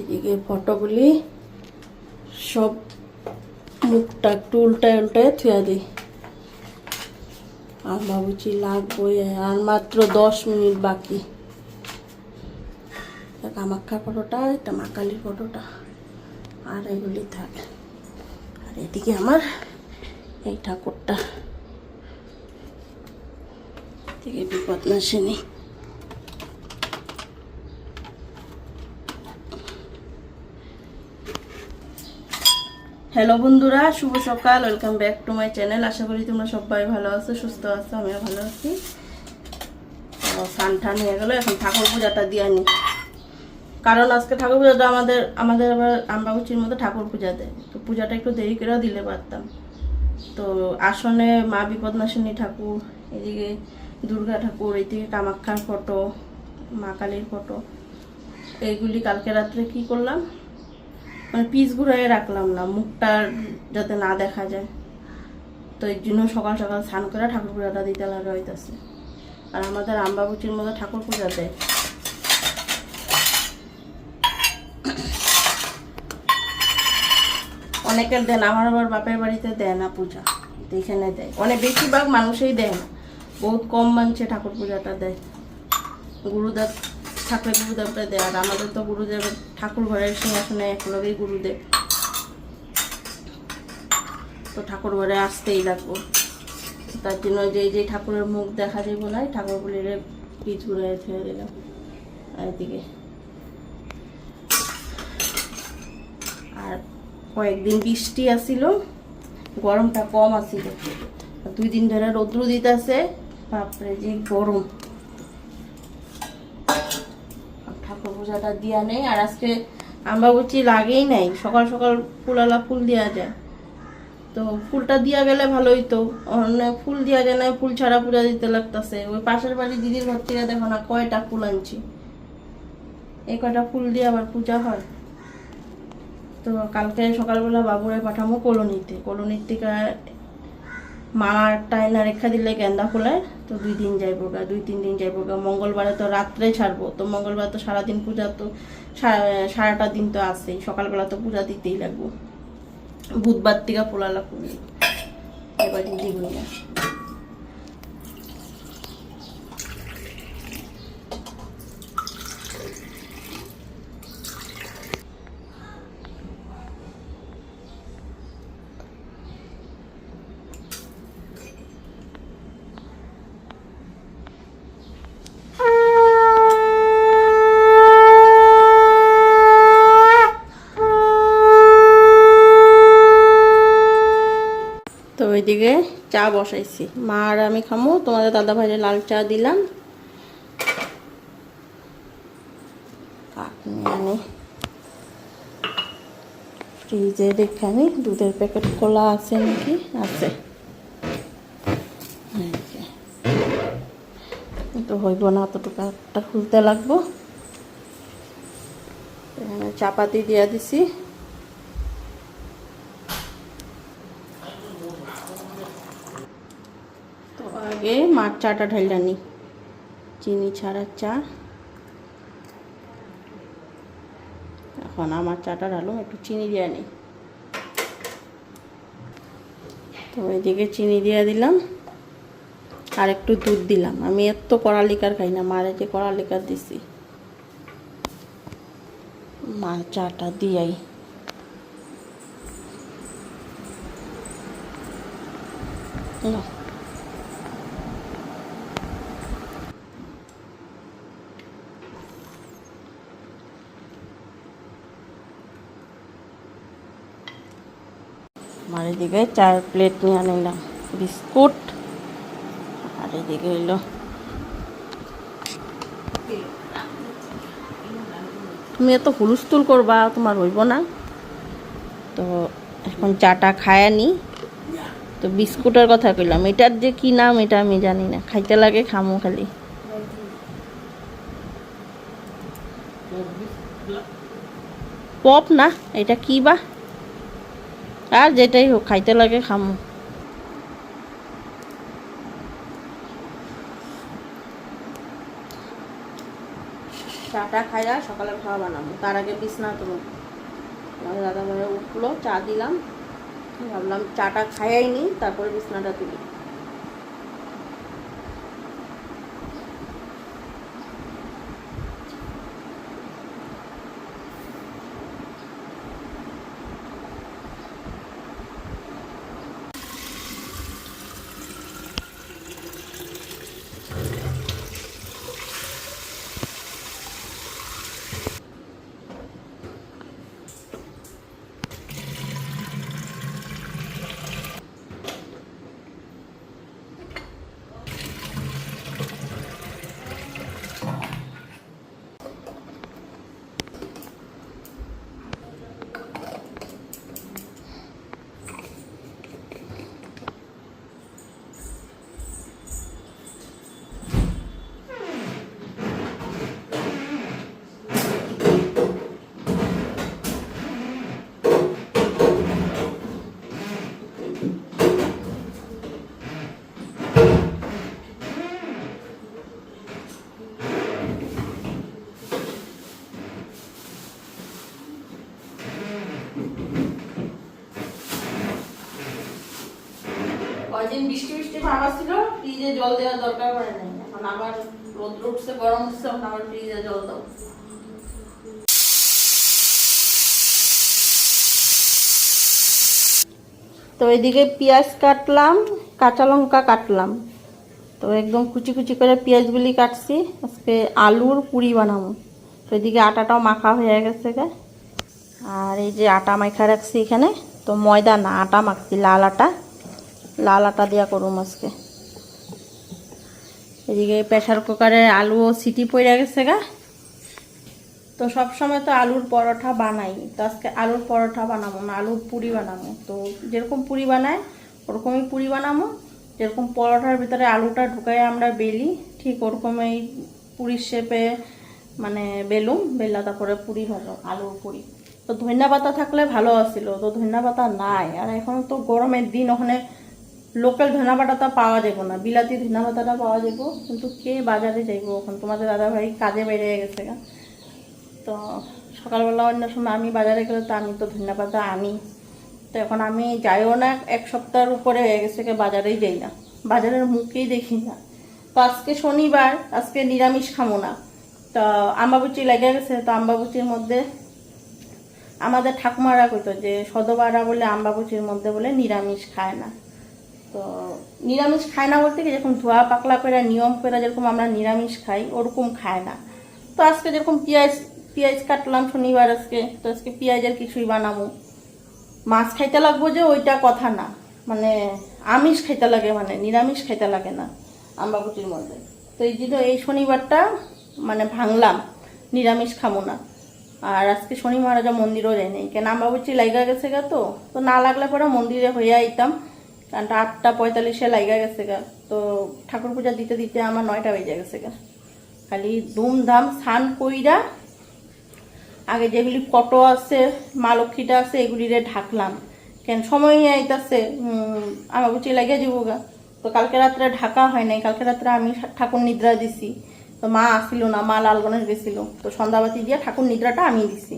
এদিকে ফটোগুলি সব মুখটা একটু উল্টায় উল্টায় থুয়া দিই। আর ভাবছি লাগবই আর মাত্র দশ মিনিট বাকি। কামাক্ষার ফটোটা একটা মা কালীর ফটোটা, আর এগুলি থাকে। আর এদিকে আমার এই ঠাকুরটা। এদিকে বিপদ নাশিনী হ্যালো বন্ধুরা, শুভ সকাল welcome back to my channel আশা করি তোমরা সবাই ভালো আছো, সুস্থ আছো, আমিও ভালো আছি। স্নান টান হয়ে গেলো, এখন ঠাকুর পূজাটা দিয়ে আনি। কারণ আজকে ঠাকুর পূজাটা আমাদের আমাদের আবার আমবাবুচির মধ্যে ঠাকুর পূজা দেয়। তো পূজাটা একটু দেরি করেও দিলে পারতাম। তো আসনে মা বিপদনাশিনী ঠাকুর, এদিকে দুর্গা ঠাকুর, এদিকে কামাক্ষার ফটো, মা কালীর ফটো। এইগুলি কালকে রাত্রে কি করলাম? মানে পিস ঘুরাই রাখলাম না, মুখটা যাতে না দেখা যায়। তো এর জন্য সকাল সকাল স্নান করে ঠাকুর পূজাটা দিতে লাগা হইতেছে। আর আমাদের আমবাবুচির মতো ঠাকুর পূজা দেয় অনেকের দেন, আমার আবার বাপের বাড়িতে দেয় না পূজা এখানে দেয়। অনেক বেশিরভাগ মানুষই দেয় না। বহুত কম মানছে ঠাকুর পূজাটা দেয়। গুরুদেব থাকলে গুরুদেবটা দেয় আর আমাদের তো গুরুদেব ঠাকুর ঘরের সিংহাসনে একলগেই গুরুদেব। তো ঠাকুর ঘরে আসতেই লাগবো। তার জন্য যে যে ঠাকুরের মুখ দেখা যাইব না ঠাকুরগুলির পিচ ঘুরে ছেড়ে দিলাম। এদিকে। আর কয়েকদিন বৃষ্টি আসিল, গরমটা কম আসিল। দুই দিন ধরে রৌদ্র দিতেছে, বাপরে যে গরম। পূজাটা দিয়া নেই, আর আজকে আমরা বলছি লাগেই নাই। সকাল সকাল ফুলালা ফুল দেওয়া যায়। তো ফুলটা দিয়া গেলে ভালোই তো। অন্য ফুল দিয়া যায় না, ফুল ছাড়া পূজা দিতে লাগতেছে। ওই পাশের বাড়ি দিদির ঘর থেকে দেখো না কয়টা ফুল আনছি। এই কয়টা ফুল দিয়ে আবার পূজা হয়। তো কালকে সকালবেলা বাবুরে পাঠামো কলোনিতে। কলোনির থেকে মার টাইনা রেখা দিলে গেন্দা ফুলের তো দুই দিন যাইব গা দুই তিন দিন যাইব গা মঙ্গলবারে তো রাত্রে ছাড়বো, তো মঙ্গলবার তো সারাদিন পূজা তো সারাটা দিন তো আসেই সকালবেলা তো পূজা দিতেই লাগবো। বুধবার থেকে পোলালা ফুল এবার দিদি ওইদিকে চা বসাইছি। মা আর আমি খামো, তোমাদের দাদা ভাইরে লাল চা দিলাম। নিয়ে ফ্রিজে রেখে আমি দুধের প্যাকেট খোলা আছে নাকি? আছে। তো হইব না, অতটুকু একটা খুলতে লাগবো। চাপাতি দিয়ে দিছি তো আগে মার চাটা ঢাইলা নি চিনি ছাড়া চা। এখন আমার চাটা ঢালুম, একটু চিনি দিয়ে নিই তো এদিকে চিনি দিয়ে দিলাম, আর একটু দুধ দিলাম। আমি এত কড়া লিকার খাই না, মারে যে কড়া লিকার দিছি। মা চাটা দিয়াই। নাও। আমার এদিকে চার প্লেট নিয়ে নিলাম বিস্কুট। আর এদিকে হইল তুমি এত হুলস্থুল করবা, তোমার হইব না। তো এখন চাটা খায় নি। তো বিস্কুটের কথা কইলাম, এটার যে কি নাম এটা আমি জানি না, খাইতে লাগে খামো খালি। পপ না, এটা কি বা? আর যেটাই হোক, খাইতে লাগে, খামো। চাটা খাইয়া সকালে খাওয়া বানাবো। তার আগে বিছনা তো দাদা ভাইয়া উঠল, চা দিলাম। ভাবলাম চাটা খাইয়াই নি, তারপরে বিছনাটা তুলি। কয়দিন বৃষ্টি বৃষ্টি ভাব ছিল ফ্রিজে জল দেওয়ার দরকার পড়ে নাই। এখন আবার রোদ্র উঠছে, গরম উঠছে, এখন আবার ফ্রিজে জল দাও। তো এদিকে পেঁয়াজ কাটলাম, কাঁচা লঙ্কা কাটলাম। তো একদম কুচি কুচি করে পেঁয়াজগুলি কাটছি, আজকে আলুর পুরি বানাবো। তো এদিকে আটাটাও মাখা হয়ে গেছে গে। আর এই যে আটা মাখা রাখছি এখানে, তো ময়দা না, আটা মাখছি, লাল আটা। লাল আটা দিয়া করুম আজকে। এদিকে প্রেশার কুকারে আলু ও সিটি পড়ে গেছে গা। তো সব সময় তো আলুর পরোটা বানাই, তো আজকে আলুর পরোটা বানাবো না, আলুর পুরি বানাবো। তো যেরকম পুরি বানায় ওরকমই পুরি বানাবো। যেরকম পরোটার ভিতরে আলুটা ঢুকাই আমরা বেলি, ঠিক ওরকমই পুরির শেপে মানে বেলুম, বেলা তারপরে পুরি ভালো আলুর পুরি। তো ধনিয়া পাতা থাকলে ভালো আছিল, তো ধনিয়া পাতা নাই। আর এখন তো গরমের দিন, ওখানে লোকাল ধনা পাতাটা পাওয়া যাব না। বিলাতি ধনা পাতাটা পাওয়া যাব, কিন্তু কে বাজারে যাইবো এখন? তোমাদের দাদা ভাই কাজে বেরিয়ে গেছে তো সকালবেলা অন্য সময় আমি বাজারে গেলে তো আমি তো ধনিয়া পাতা আনি। তো এখন আমি যাইও না, এক সপ্তাহের উপরে হয়ে গেছে কে বাজারেই যাই না। বাজারের মুখেই দেখি না। তো আজকে শনিবার, আজকে নিরামিষ খামো না। তো আম্বাবুচি লেগে গেছে, তো আম্বাবুচির মধ্যে আমাদের ঠাকুমারা কইতো যে, সদবারা বলে আম্বাবুচির মধ্যে বলে নিরামিষ খায় না। তো নিরামিষ খায় না বলতে কি, যেরকম ধোয়া পাকলা করে নিয়ম করে যেরকম আমরা নিরামিষ খাই, ওরকম খায় না। তো আজকে যেরকম পেঁয়াজ পেঁয়াজ কাটলাম শনিবার আজকে, তো আজকে পেঁয়াজের কিছুই বানাবো। মাছ খাইতে লাগবো যে ওইটা কথা না মানে আমিষ খাইতে লাগে মানে নিরামিষ খাইতে লাগে না আম্বাবুটির মধ্যে। তো এই জন্য এই শনিবারটা মানে ভাঙলাম, নিরামিষ খাব না। আর আজকে শনি মহারাজা মন্দিরও যাই নেই, কেন আম্বাবুচি লাইগা গেছে গা তো তো না লাগলে পরে মন্দিরে হয়ে আইতাম। কারণ আটটা পঁয়তাল্লিশে লাইগা গেছে গা। তো ঠাকুর পূজা দিতে দিতে আমার নয়টা বেজে গেছে গা। খালি ধুমধাম স্নান কইরা আগে যেগুলি ফটো আছে, মা লক্ষ্মীটা আছে, এগুলিরে ঢাকলাম। কেন সময় আইতাছে আমার বুঝি লাগে যাব গা। তো কালকে রাত্রে ঢাকা হয় নাই, কালকে রাত্রে আমি ঠাকুর নিদ্রা দিছি। তো মা আসছিল না, মা লালগণেশ গেছিল। তো সন্ধ্যাবাতি দিয়ে ঠাকুর নিদ্রাটা আমি দিছি।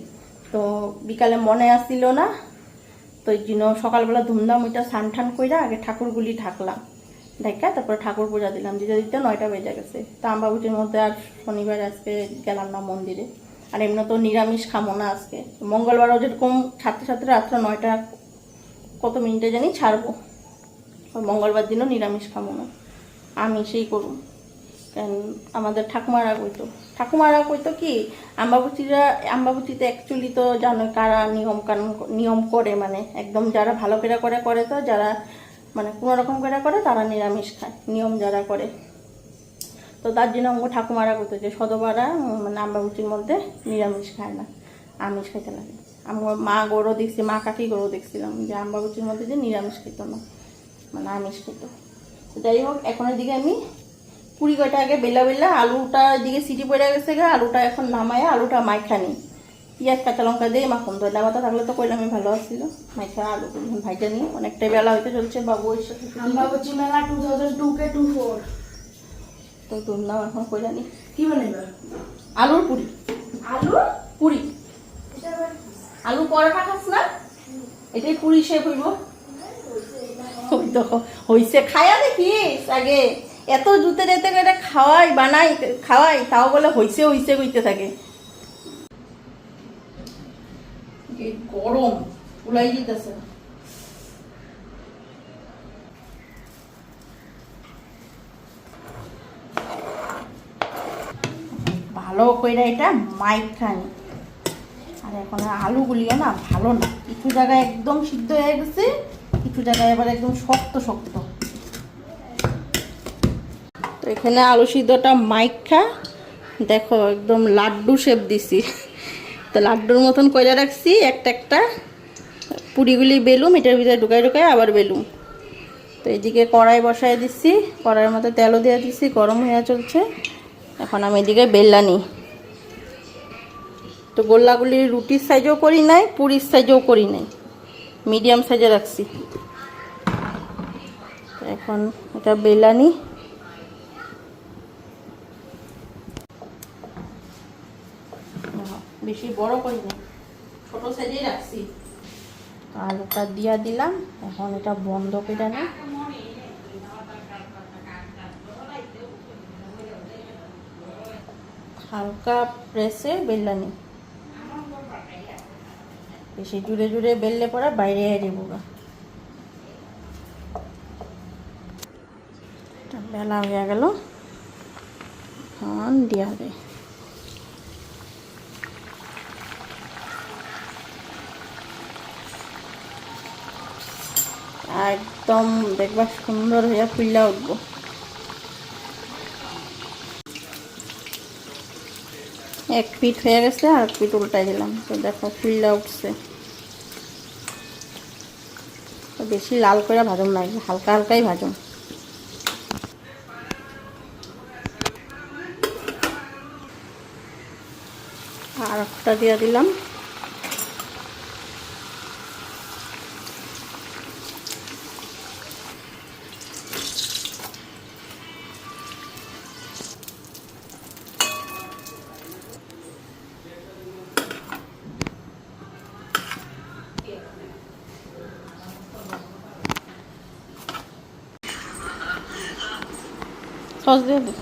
তো বিকালে মনে আসছিল না তো এই জন্য সকালবেলা ধুমধাম ওইটা স্নান টান কইরা আগে ঠাকুরগুলি ঢাকলাম। ঢাকা তারপরে ঠাকুর পূজা দিলাম। দিতে দিতে নয়টা বেজে গেছে। তা আম্বাবুটির মধ্যে আর শনিবার আজকে গেলাম না মন্দিরে। আর এমনি তো নিরামিষ খামো না আজকে। মঙ্গলবারও যেরকম ছাত্র ছাত্রী রাত্র নয়টা কত মিনিটে জানি ছাড়বো। মঙ্গলবার দিনও নিরামিষ খামো না। আমি সেই করুম। কারণ আমাদের ঠাকুমারা কইতো ঠাকুমারা কইতো কি, আম্বাবতীরা, আম্বাবতীতে অ্যাকচুয়ালি তো জানো কারা নিয়ম কানুন নিয়ম করে মানে একদম যারা ভালো করে করে করে তো, যারা মানে কোনো রকম করে করে তারা নিরামিষ খায়, নিয়ম যারা করে। তো তার জন্য আমার ঠাকুমারা করতো যে সদবারা মানে আম্বাবুচির মধ্যে নিরামিষ খায় না, আমিষ খাইতে লাগে। আমার মা গরু দেখছি, মা কাকি গরু দেখছিলাম যে আম্বাবুচির মধ্যে যে নিরামিষ খেত না মানে আমিষ খেত তো যাই হোক এখন দিকে আমি কুড়ি কয়টা আগে বেলা বেলা আলুটা দিকে সিটি পড়ে গেছে গা আলুটা এখন নামায় আলুটা মাইখা মাইখানি পিঁয়াজ কাঁচা লঙ্কা দিয়ে মাখন ধন্যা পাতা থাকলে তো করলে ভালো আসছিল মাইখা আলু ভাইটা নিয়ে অনেকটাই বেলা হইতে চলছে বাবু এসে মেলা two thousand two K two four তো ধন্যা এখন কইলা নি। কি বলে আলুর পুরি। আলু? পুরি। আলু পরোটা খাস না? এটাই পুরি শেপ হইব। হইতো হইছে খায়া দেখিস আগে। এত জুতে যেতে করে খাওয়াই বানাই খাওয়াই তাও বলে হইছে হইছে কইতে থাকে। গরম উলাই যেতেছে ভালো করে এটা মাইক খানি আর এখন আলু আলুগুলিও না ভালো না। কিছু জায়গায় একদম সিদ্ধ হয়ে গেছে কিছু জায়গায় আবার একদম শক্ত শক্ত। তো এখানে আলু সিদ্ধটা মাইখা। দেখো, একদম লাড্ডু শেপ দিছি। তো লাড্ডুর মতন কইরা রাখছি, একটা একটা। পুরিগুলি বেলুম, এটার ভিতরে ঢুকাই ঢুকাই আবার বেলুম। তো এদিকে কড়াই বসাই দিচ্ছি কড়াইয়ের মধ্যে তেলও দিয়ে দিচ্ছি গরম হয়ে চলছে। এখন আমি এদিকে বেললা নিই। তো গোল্লাগুলি রুটির সাইজও করি নাই, পুরির সাইজও করি নাই। মিডিয়াম সাইজে রাখছি। এখন এটা বেলানি বেশি বড় করি না ছোট সাইজেই রাখছি। আলুটা দিয়া দিলাম, এখন এটা বন্ধ করে না। হালকা প্রেসে বেললানি বেশি জুড়ে জুড়ে বেললে পরে বাইরে এটা বেলা হয়ে গেল। এখন দিয়া হবে একদম দেখবা সুন্দর হয়ে ফুল্লা উঠবো। এক পিঠ হয়ে গেছে, আর এক পিঠ উল্টাই দিলাম। তো দেখো ফুলটা উঠছে। বেশি লাল করে ভাজুম না হালকা হালকাই ভাজুম। আর একটা দিয়ে দিলাম। সস দিয়ে দিই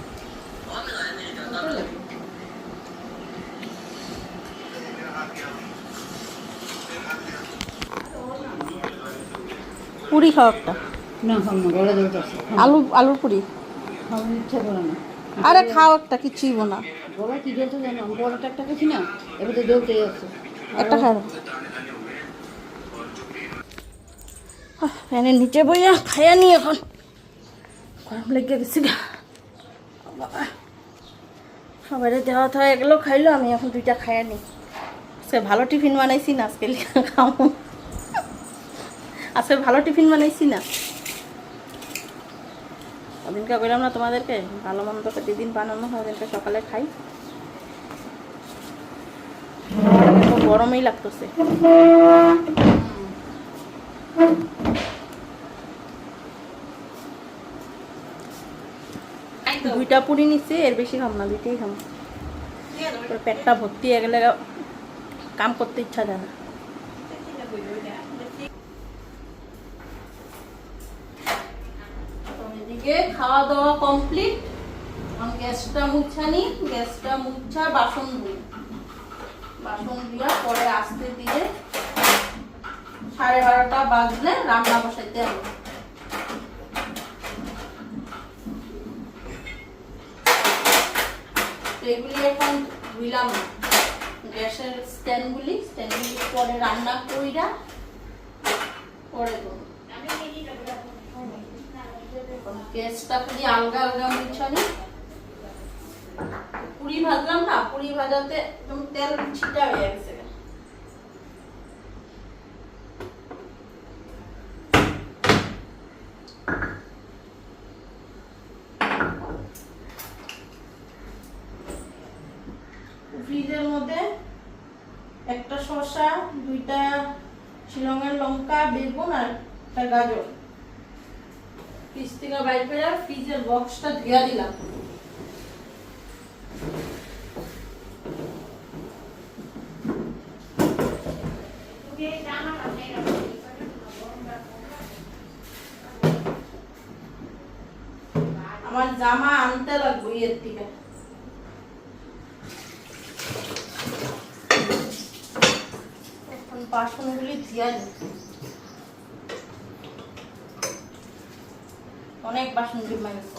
পুরি খাও একটা। না খাম না গলা জল আছে আলু আলুর পুরি। খাওয়ার ইচ্ছা করে না। আরে খাও একটা কিছুই না। গলা কি জ্বলছে জানো? বড়টা একটা খেয়েছি না এবার তো আছে একটা ফ্যানের নিচে বইয়া খাইয়া নি এখন। গরম লেগে গেছি গা। বাবা। সবাই দেওয়া হয়ে গেলো, খাইলো, আমি এখন দুইটা খাইয়া নি আজকে ভালো টিফিন বানাইছি না, আজকে খাব আজকে ভালো টিফিন বানাইছি না। ওদিনকে বললাম না তোমাদেরকে, ভালো মন্দ প্রতিদিন বানানো হয় ওদিনকে সকালে খাই। গরমেই লাগতেছে। দুইটা পুরি নিচ্ছে এর বেশি খাম না, দুইটাই খাম। পেটটা ভর্তি হয়ে গেলে কাম করতে ইচ্ছা যায় না। এদিকে খাওয়া দাওয়া কমপ্লিট গ্যাসটা মুছানি গ্যাসটা মুছা বাসন ধুই। বাসন দিয়া পরে আসতে দিয়ে সাড়ে বারোটা বাজলে রান্না বসাইতে হবে তো এগুলি এখন ধুইলাম। গ্যাসের স্ট্যান্ডগুলি পরে রান্না কইরা দেবো। গ্যাসটা খালি আলগা আলগা মিছানি। পুরি ভাজলাম না, পুরি ভাজাতে একদম তেল ছিটা হয়ে গেছে। ফ্রিজের মধ্যে একটা শসা, দুইটা শিলংয়ের লঙ্কা, বেগুন আর একটা গাজর। ফ্রিজ থেকে বাইর করে ফ্রিজের বক্সটা ধুয়া দিলাম আমার জামা আনতে লাগবে ইয়ের থেকে এখন বাসনগুলি ধুয়া নি অনেক বাসন জমা গেছে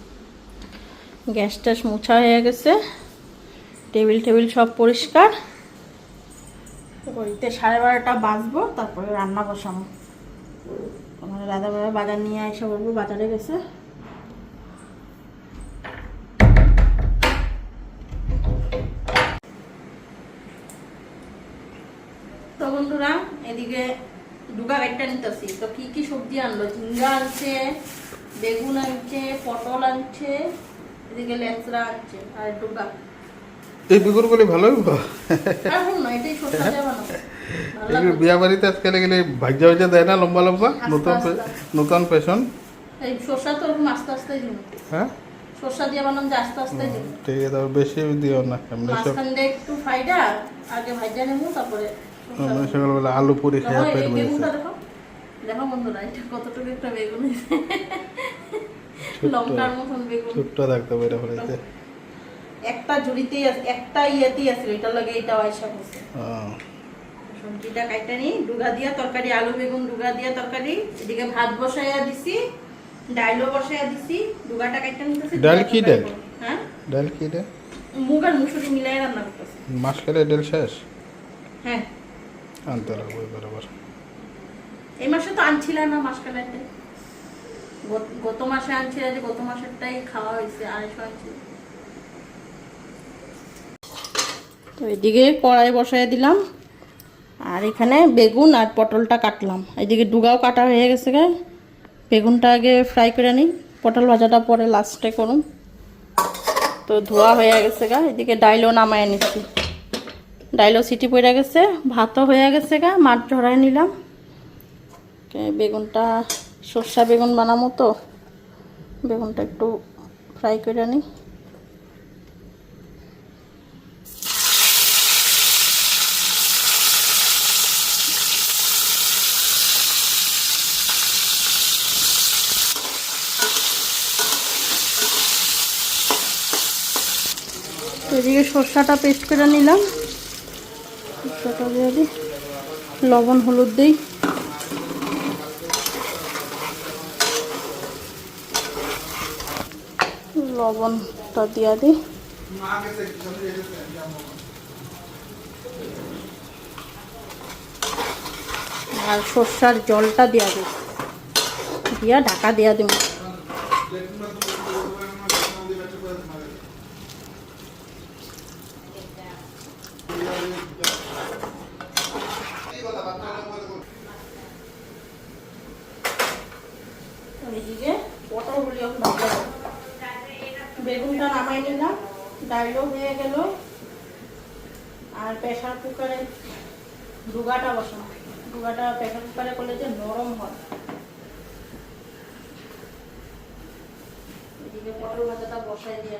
গ্যাস ট্যাস মোছা হয়ে গেছে। টেবিল টেবিল সব পরিষ্কার। ঘড়িতে সাড়ে বারোটা বাজবো, তারপরে রান্না বসাবো। আমার দাদা বাবা বাজার নিয়ে এসে বলব, বাজারে গেছে। তো বন্ধুরা, এদিকে ডুগা একটা নিতেছি। তো কি কি সবজি আনলো? ঝিঙ্গা আনছে, বেগুন আনছে, পটল আনছে এদিকে লেচড়া আনছে আর ডুগা এই বেগুনগুলি ভালোই। বিয়া বাড়িতে আজকাল গেলে ভাজ্যা ভাজ্যা দেয় না লম্বা লম্বা? নতুন নতুন ফ্যাশন এই শসা তো আস্তে আস্তে হ্যাঁ? শসা দিয়ে বানাম যে আস্তে আস্তে ঠিক আছে তারপর বেশি দিও না এমনি সব মাঝখান একটু ফাইডা আগে ভাজা নেব তারপরে সকালবেলা আলু পুরি খেয়ে বেগুনটা দেখো। দেখো বন্ধুরা এটা কতটুকু একটা বেগুন লঙ্কার মতন বেগুন। ছোট্ট থাকতে পারে ফেলেছে একটা ঝুড়িতেই আছে একটা ইয়েতেই আছে এটা লাগে এটা আয়সা হচ্ছে সবজিটা কাইটা নি ডুগা দিয়া তরকারি আলু বেগুন ডুগা দিয়া তরকারি। এদিকে ভাত বসাইয়া দিছি ডাইলও বসাইয়া দিছি ডুগাটা কাইটা নিতেছি ডাল কি ডাল? হ্যাঁ? ডাল কি রে মুগ আর মুসুরি মিলাই রান্না করতেছি। মাস খেলে ডাল শেষ? হ্যাঁ। আনতে লাগবে বরাবর এই মাসে তো আনছিলাম না মাস কালাইতে গত মাসে আনছিল যে গত মাসেরটাই খাওয়া হয়েছে, আড়াইশো আনছিল। এদিকে কড়াই বসাই দিলাম, আর এখানে বেগুন আর পটলটা কাটলাম। এদিকে ডুগাও কাটা হয়ে গেছে গে। বেগুনটা আগে ফ্রাই করে নিই, পটল ভাজাটা পরে লাস্টে করুন। তো ধোয়া হয়ে গেছে গা, এদিকে ডাইলও নামায় নিচ্ছি। ডাইলও সিটি পড়ে গেছে, ভাতও হয়ে গেছে গা, মাছ ঝরাই নিলাম। বেগুনটা সর্ষা বেগুন বানাবো তো। বেগুনটা একটু ফ্রাই করে নিই। এদিকে সর্ষাটা পেস্ট করে নিলাম। সর্ষাটা দিয়ে লবণ, হলুদ দিই। লবণটা দিয়া দিই। আর সর্ষার জলটা দিয়া দিই। দিয়া ঢাকা দিয়া দিব এদিকে পটলগুলি এখন ভাজা হবে। বেগুনটা নামাই নিলাম ডাইলও হয়ে গেল। আর প্রেশার কুকারে ডুগাটা বসানো। ডুগাটা প্রেশার কুকারে করলে যে নরম হয়। এদিকে পটল ভাজাটা বসাই দিয়ে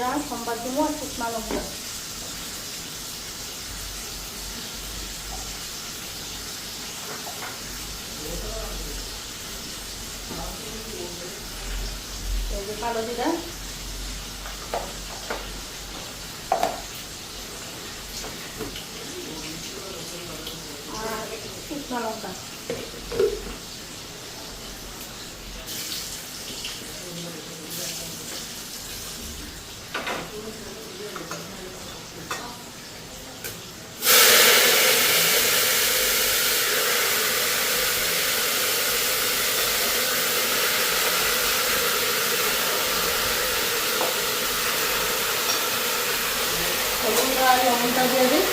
জিরা সম্বাদ আর এই যে কালো জিরা আর শুকনো লঙ্কা হলুদটা আর লবণটা দিয়ে দিই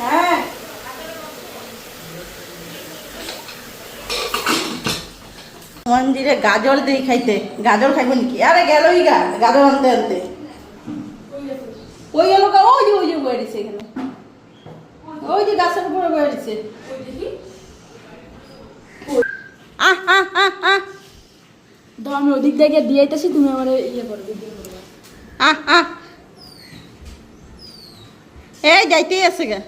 হ্যাঁ মন্দিরে গাজর দিই খাইতে। গাজর খাইব নাকি? আরে গেলই গা গাজর আনতে আনতে। ওই গেল ওই যে ওই যে বয়ে দিছে এখানে। ওই যে গাছের উপরে বয়ে দিছে আহ আহ আহ আহ। তো আমি ওদিক থেকে দিয়ে আইতেছি তুমি আমার ইয়ে করবে আহ আহ। এই যাইতেই আছে গা।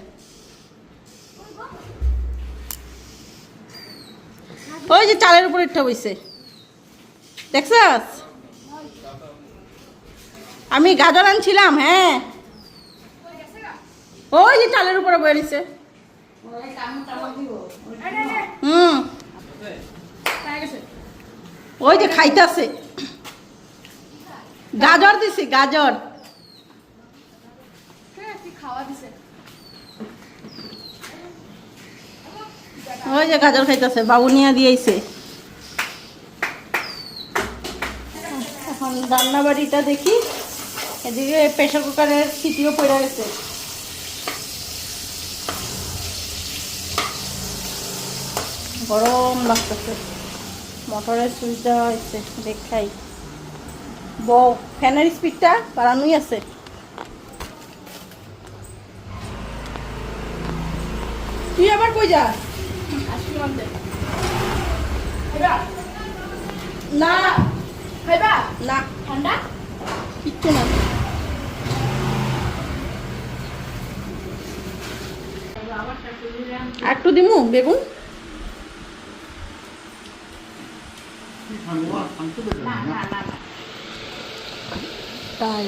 ওই যে চালের উপর ইটটা বইছে। দেখছস? আমি গাজর আনছিলাম হ্যাঁ। ওই যে চালের উপরে বয়ে নিছে। হুম। ওই যে খাইতাছে। গাজর দিছি, গাজর। ওই যে গাজর খাইতেছে, বাবু নিয়ে দিয়েছে। এখন রান্না বাড়িটা দেখি, এদিকে প্রেশার কুকারের সিটিও পড়ে গেছে। গরম লাগতেছে। মোটরের সুইচ দেওয়া হয়েছে, দেখাই। বউ, ফ্যানের স্পিডটা বাড়ানোই আছে। তুই আবার কই যা না খাইবা। না ঠান্ডা কিচ্ছু না একটু দিমু বেগুন। তাই।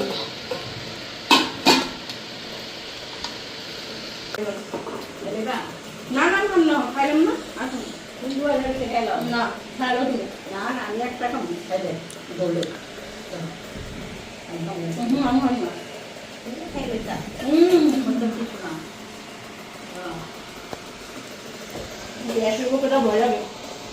না না না না খাইলাম না? আসুন না খাইলো তুমি না না আমি একটা খাব। খাইলে দৌড়ে হুম আমি হয় না খাইলে তা হুম। কিছু না। গ্যাসের উপরে ভয় লাগে।